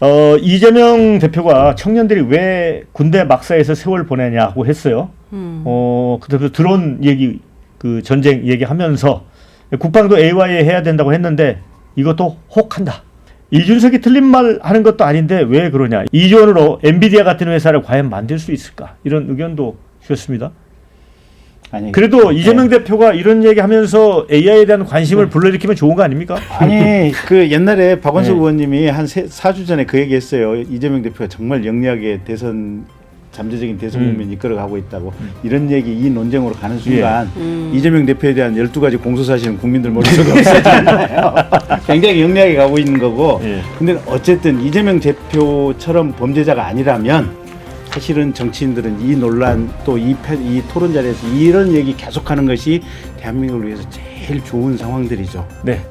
어, 이재명 대표가 청년들이 왜 군대 막사에서 세월 보내냐고 했어요. 음. 어, 그다음에 드론 얘기, 그 전쟁 얘기하면서 국방도 AY에 해야 된다고 했는데 이것도 혹한다. 이준석이 틀린 말 하는 것도 아닌데 왜 그러냐. 이조 원으로 엔비디아 같은 회사를 과연 만들 수 있을까? 이런 의견도 주셨습니다. 아니 그래도 네. 이재명 대표가 이런 얘기 하면서 AI에 대한 관심을 불러일으키면 좋은 거 아닙니까? 아니 그 옛날에 박원석 네. 의원님이 한 세, 4주 전에 그 얘기했어요. 이재명 대표가 정말 영리하게 대선 잠재적인 대선 음. 국면 이끌어가고 있다고 이런 얘기 이 논쟁으로 가는 순간 음. 이재명 대표에 대한 12가지 공소사실은 국민들 머릿속에 없어지잖아요. 굉장히 영리하게 가고 있는 거고 예. 근데 어쨌든 이재명 대표처럼 범죄자가 아니라면 사실은 정치인들은 이 논란 또이 이 토론 자리에서 이런 얘기 계속하는 것이 대한민국을 위해서 제일 좋은 상황들이죠. 네.